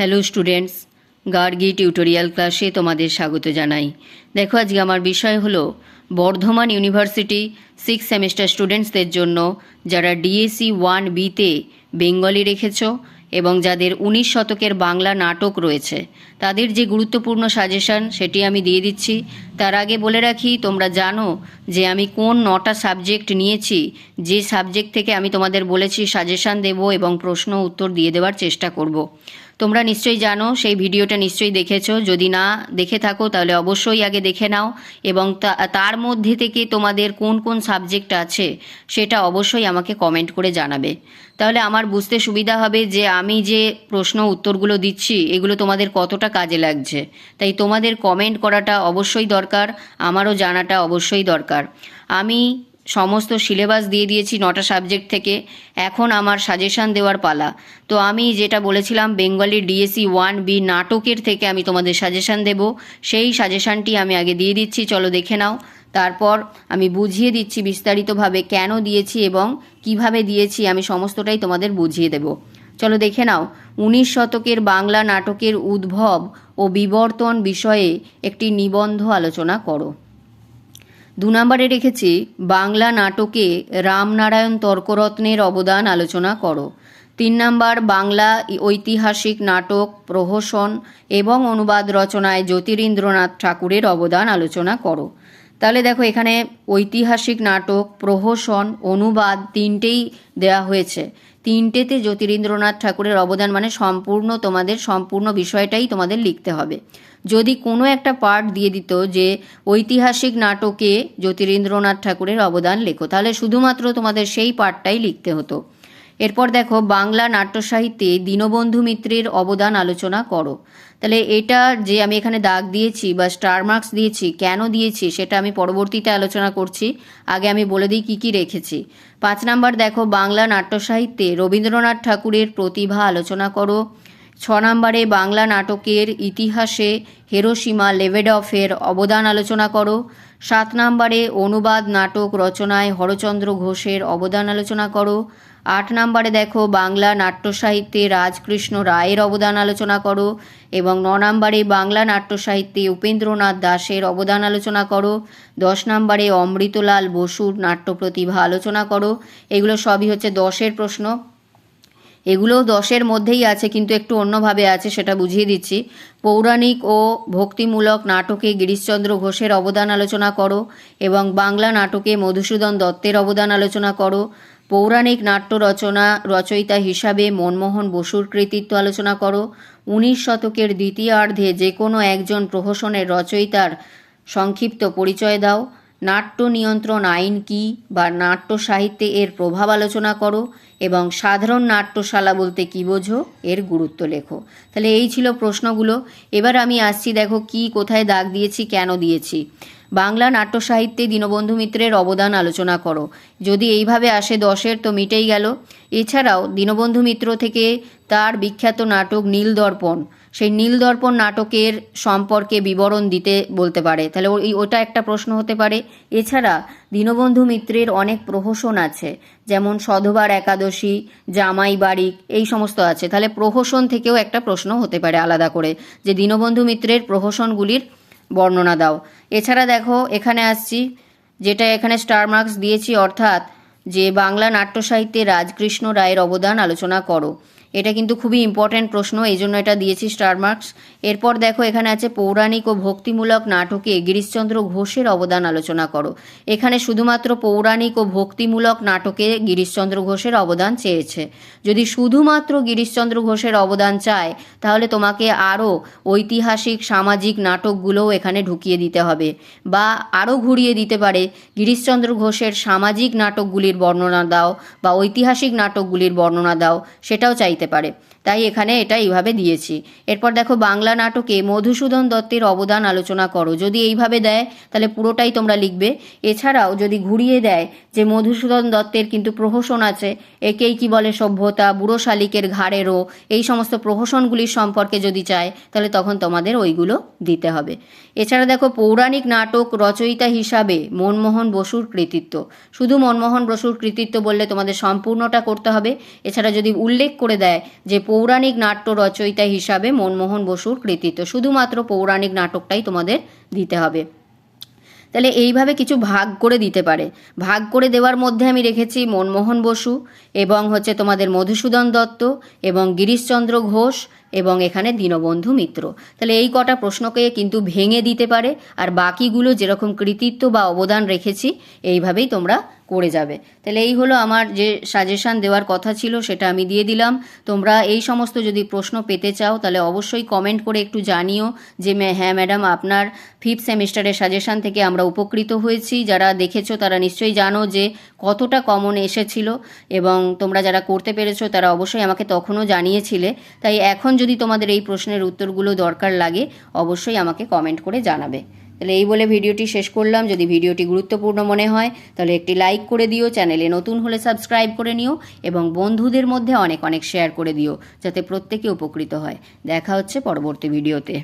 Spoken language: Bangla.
হ্যালো স্টুডেন্টস গার্গি টিউটোরিয়াল ক্লাসে তোমাদের স্বাগত জানাই। দেখো, আজকে আমার বিষয় হলো বর্ধমান ইউনিভার্সিটি সিক্স সেমিস্টার স্টুডেন্টসদের জন্য যারা ডিএসি ওয়ান বিতে বেঙ্গলি রেখেছ এবং যাদের উনিশ শতকের বাংলা নাটক রয়েছে, তাদের যে গুরুত্বপূর্ণ সাজেশন সেটি আমি দিয়ে দিচ্ছি। তার আগে বলে রাখি, তোমরা জানো যে আমি কোন নটা সাবজেক্ট নিয়েছি, যে সাবজেক্ট থেকে আমি তোমাদের বলেছি সাজেশন দেব এবং প্রশ্ন উত্তর দিয়ে দেওয়ার চেষ্টা করব। তোমরা নিশ্চয়ই জানো, সেই ভিডিওটা নিশ্চয়ই দেখেছ। যদি না দেখে থাকো, তাহলে অবশ্যই আগে দেখে নাও। এবং তার মধ্যে থেকে তোমাদের কোন কোন সাবজেক্ট আছে, সেটা অবশ্যই আমাকে কমেন্ট করে জানাবে। তাহলে আমার বুঝতে সুবিধা হবে যে, আমি যে প্রশ্ন উত্তরগুলো দিচ্ছি, এগুলো তোমাদের কতটা কাজে লাগছে। তাই তোমাদের কমেন্ট করাটা অবশ্যই দরকার, আমারও জানাটা অবশ্যই দরকার। আমি সমস্ত সিলেবাস দিয়ে দিয়েছি নটা সাবজেক্ট থেকে। এখন আমার সাজেশান দেওয়ার পালা। তো আমি যেটা বলেছিলাম, বেঙ্গলি ডিএসসি ওয়ান বি নাটকের থেকে আমি তোমাদের সাজেশন দেব। সেই সাজেশনটি আমি আগে দিয়ে দিচ্ছি, চলো দেখে নাও। তারপর আমি বুঝিয়ে দিচ্ছি বিস্তারিতভাবে কেন দিয়েছি এবং কীভাবে দিয়েছি, আমি সমস্তটাই তোমাদের বুঝিয়ে দেব। চলো দেখে নাও। উনিশ শতকের বাংলা নাটকের উদ্ভব ও বিবর্তন বিষয়ে একটি নিবন্ধ আলোচনা করো। দু নম্বরে রেখেছি, বাংলা নাটকে রামনারায়ণ তর্করত্নের অবদান আলোচনা করো। তিন নাম্বার, বাংলা ঐতিহাসিক নাটক, প্রহসন এবং অনুবাদ রচনায় জ্যোতিরিন্দ্রনাথ ঠাকুরের অবদান আলোচনা করো। তাহলে দেখো, এখানে ঐতিহাসিক নাটক, প্রহসন, অনুবাদ তিনটেই দেওয়া হয়েছে। তিনটেতে জ্যোতিরিন্দ্রনাথ ঠাকুরের অবদান মানে সম্পূর্ণ তোমাদের, সম্পূর্ণ বিষয়টাই তোমাদের লিখতে হবে। যদি কোনো একটা পার্ট দিয়ে দিত যে ঐতিহাসিক নাটকে জ্যোতিরিন্দ্রনাথ ঠাকুরের অবদান লেখো, তাহলে শুধুমাত্র তোমাদের সেই পার্টটাই লিখতে হতো। এরপর দেখো, বাংলা নাট্য সাহিত্যে দীনবন্ধু মিত্রের অবদান আলোচনা করো। তাহলে এটা যে আমি এখানে দাগ দিয়েছি বা স্টার মার্কস দিয়েছি, কেন দিয়েছি, সেটা আমি পরবর্তীতে আলোচনা করছি। আগে আমি বলে দিই কী কী রেখেছি। পাঁচ নাম্বার দেখো, বাংলা নাট্য সাহিত্যে রবীন্দ্রনাথ ঠাকুরের প্রতিভা আলোচনা করো। ছ নম্বরে বাংলা নাটকের ইতিহাসে হেরোসীমা লেভেডফের অবদান আলোচনা করো। সাত নম্বরে অনুবাদ নাটক রচনায় হরচন্দ্র ঘোষের অবদান আলোচনা করো। আট নম্বরে দেখো বাংলা নাট্য সাহিত্যে রাজকৃষ্ণ রায়ের অবদান আলোচনা করো এবং ন নম্বরে বাংলা নাট্য সাহিত্যে উপেন্দ্রনাথ দাসের অবদান আলোচনা করো। দশ নম্বরে অমৃতলাল বসুর নাট্য প্রতিভা আলোচনা করো। এগুলো সবই হচ্ছে দশের প্রশ্ন। এগুলোও দশের মধ্যেই আছে, কিন্তু একটু অন্যভাবে আছে, সেটা বুঝিয়ে দিচ্ছি। পৌরাণিক ও ভক্তিমূলক নাটকে গিরিশচন্দ্র ঘোষের অবদান আলোচনা করো এবং বাংলা নাটকে মধুসূদন দত্তের অবদান আলোচনা করো। পৌরাণিক নাট্য রচনা, রচয়িতা হিসাবে মনমোহন বসুর কৃতিত্ব আলোচনা করো। উনিশ শতকের দ্বিতীয়ার্ধে যে কোনো একজন প্রহসনের রচয়িতার সংক্ষিপ্ত পরিচয় দাও। নাট্য নিয়ন্ত্রণ আইন কি বা নাট্য সাহিত্যে এর প্রভাব আলোচনা করো এবং সাধারণ নাট্যশালা বলতে কি বোঝো এর গুরুত্ব লেখো। তাহলে এই ছিল প্রশ্নগুলো। এবার আমি আসছি দেখো কি কোথায় দাগ দিয়েছি, কেন দিয়েছি। বাংলা নাট্য সাহিত্যে দীনবন্ধু মিত্রের অবদান আলোচনা করো। যদি এইভাবে আসে দশের, তো মিটেই গেল। এছাড়াও দীনবন্ধু মিত্র থেকে তার বিখ্যাত নাটক নীলদর্পণ সেই নীলদর্পণ নাটকের সম্পর্কে বিবরণ দিতে বলতে পারে। তাহলে ওই ওটা একটা প্রশ্ন হতে পারে। এছাড়া দীনবন্ধু মিত্রের অনেক প্রহসন আছে, যেমন সধবার একাদশী, জামাই বাড়ি, এই সমস্ত আছে। তাহলে প্রহসন থেকেও একটা প্রশ্ন হতে পারে আলাদা করে, যে দীনবন্ধু মিত্রের প্রহসনগুলির বর্ণনা দাও। এছাড়া দেখো, এখানে আসছি, যেটা এখানে স্টার মার্কস দিয়েছি, অর্থাৎ যে বাংলা নাট্য সাহিত্যে রাজকৃষ্ণ রায়ের অবদান আলোচনা করো। এটা কিন্তু খুবই ইম্পর্ট্যান্ট প্রশ্ন এই জন্য এটা দিয়েছি স্টার মার্কস এরপর দেখো, এখানে আছে পৌরাণিক ও ভক্তিমূলক নাটকে গিরিশচন্দ্র ঘোষের অবদান আলোচনা করো। এখানে শুধুমাত্র পৌরাণিক ও ভক্তিমূলক নাটকে গিরিশচন্দ্র ঘোষের অবদান চেয়েছে। যদি শুধুমাত্র গিরিশচন্দ্র ঘোষের অবদান চায়, তাহলে তোমাকে আরও ঐতিহাসিক, সামাজিক নাটকগুলোও এখানে ঢুকিয়ে দিতে হবে বা আরও ঘুরিয়ে দিতে পারে। গিরিশচন্দ্র ঘোষের সামাজিক নাটকগুলির বর্ণনা দাও বা ঐতিহাসিক নাটকগুলির বর্ণনা দাও, সেটাও চাইতে পারে। তাই এখানে এটা এইভাবে দিয়েছি। এরপর দেখো, বাংলা নাটকে মধুসূদন দত্তের অবদান আলোচনা করো। যদি এইভাবে দেয়, তাহলে পুরোটাই তোমরা লিখবে। এছাড়াও যদি ঘুরিয়ে দেয় যে মধুসূদন দত্তের কিন্তু প্রহসন আছে, একেই কি বলে সভ্যতা, বুড়ো শালিকের ঘাড়েরও এই সমস্ত প্রহসনগুলির সম্পর্কে যদি চায়, তাহলে তখন তোমাদের ওইগুলো দিতে হবে। এছাড়া দেখো, পৌরাণিক নাটক রচয়িতা হিসাবে মনমোহন বসুর কৃতিত্ব। শুধু মনমোহন বসুর কৃতিত্ব বললে তোমাদের সম্পূর্ণটা করতে হবে। এছাড়া যদি উল্লেখ করে দেয় যে পৌরাণিক নাট্য রচয়িতা হিসাবে মনমোহন বসুর কৃতিত্ব। শুধুমাত্র পৌরাণিক নাটকটাই তোমাদের দিতে হবে। তাহলে এইভাবে কিছু ভাগ করে দিতে পারে। ভাগ করে দেওয়ার মধ্যে আমি রেখেছি মনমোহন বসু এবং হচ্ছে তোমাদের মধুসূদন দত্ত এবং গিরিশচন্দ্র ঘোষ এবং এখানে দীনবন্ধু মিত্র। তাহলে এই কটা প্রশ্নকে কিন্তু ভেঙে দিতে পারে। আর বাকিগুলো যেরকম কৃতিত্ব বা অবদান রেখেছি, এইভাবেই তোমরা করে যাবে। তাহলে এই হলো আমার যে সাজেশান দেওয়ার কথা ছিল, সেটা আমি দিয়ে দিলাম। তোমরা এই সমস্ত যদি প্রশ্ন পেতে চাও, তাহলে অবশ্যই কমেন্ট করে একটু জানিও যে হ্যাঁ ম্যাডাম আপনার ফিফথ সেমিস্টারের সাজেশান থেকে আমরা উপকৃত হয়েছি। যারা দেখেছ, তারা নিশ্চয়ই জানো যে কতটা কমন এসেছিল এবং তোমরা যারা করতে পেরেছ, তারা অবশ্যই আমাকে তখনও জানিয়েছিলে। তাই এখন যদি তোমাদের এই প্রশ্নের উত্তরগুলো দরকার লাগে, অবশ্যই আমাকে কমেন্ট করে জানাবে। তাহলে এই বলে ভিডিওটি শেষ করলাম। যদি ভিডিওটি গুরুত্বপূর্ণ মনে হয়, তাহলে একটি লাইক করে দিও, চ্যানেলে নতুন হলে সাবস্ক্রাইব করে নিও এবং বন্ধুদের মধ্যে অনেক অনেক শেয়ার করে দিও, যাতে প্রত্যেকে উপকৃত হয়। দেখা হচ্ছে পরবর্তী ভিডিওতে